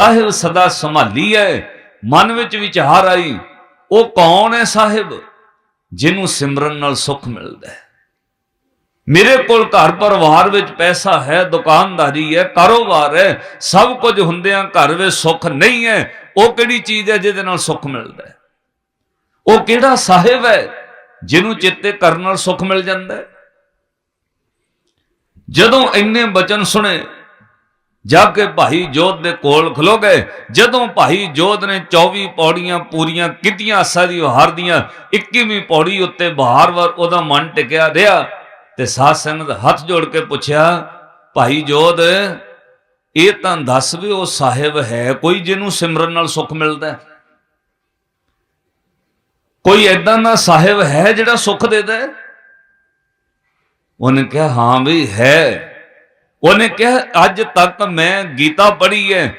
ਸਾਹਿਬ ਸਦਾ ਸੰਭਾਲੀ ਹੈ ਮਨ ਵਿੱਚ ਵਿਚਾਰ ਆਈ, ਉਹ ਕੌਣ ਹੈ ਸਾਹਿਬ? ਜਿਹਨੂੰ ਸਿਮਰਨ ਨਾਲ ਸੁੱਖ ਮਿਲਦਾ ਹੈ ਮੇਰੇ ਕੋਲ ਘਰ ਪਰਿਵਾਰ ਵਿੱਚ ਪੈਸਾ ਹੈ, ਦੁਕਾਨਦਾਰੀ ਹੈ ਕਾਰੋਬਾਰ ਹੈ ਸਭ ਕੁਝ ਹੁੰਦਿਆਂ ਘਰ ਵਿੱਚ ਸੁੱਖ ਨਹੀਂ ਹੈ ਉਹ ਕਿਹੜੀ ਚੀਜ਼ ਹੈ ਜਿਹਦੇ ਨਾਲ ਸੁੱਖ ਮਿਲਦਾ ਹੈ ਉਹ ਕਿਹੜਾ ਸਾਹਿਬ ਹੈ ਜਿਹਨੂੰ ਚਿੱਤੇ ਕਰਨ ਨਾਲ ਸੁੱਖ ਮਿਲ ਜਾਂਦਾ ਹੈ ਜਦੋਂ ਇੰਨੇ ਬਚਨ ਸੁਣੇ ਜਾ ਕੇ ਭਾਈ ਜੋਧ ਦੇ ਕੋਲ ਖਲੋ ਗਏ। ਜਦੋਂ ਭਾਈ ਜੋਧ ਨੇ 24 ਪੌੜੀਆਂ ਪੂਰੀਆਂ ਕੀਤੀਆਂ, ਸਾਰੀ ਵਾਰ ਦੀਆਂ 21ਵੀਂ ਪੌੜੀ ਉੱਤੇ ਬਾਰ-ਬਾਰ ਉਹਦਾ ਮਨ ਟਿਕਿਆ ਰਿਹਾ ਤੇ ਸਾਧ ਸੰਗਤ ਦਾ ਹੱਥ ਜੋੜ ਕੇ ਪੁੱਛਿਆ, ਭਾਈ ਜੋਧ ਇਹ ਤਾਂ ਦੱਸ ਵੀ ਉਹ ਸਾਹਿਬ ਹੈ, ਕੋਈ ਜਿਹਨੂੰ ਸਿਮਰਨ ਨਾਲ ਸੁੱਖ ਮਿਲਦਾ ਕੋਈ ਐਦਾਂ ਦਾ ਸਾਹਿਬ ਹੈ ਜਿਹੜਾ ਸੁੱਖ ਦੇਦਾ ਉਹਨੇ ਕਿਹਾ, ਹਾਂ ਵੀ ਹੈ। ਉਹਨੇ ਕਿਹਾ ਅੱਜ ਤੱਕ ਮੈਂ ਗੀਤਾ ਪੜ੍ਹੀ ਹੈ।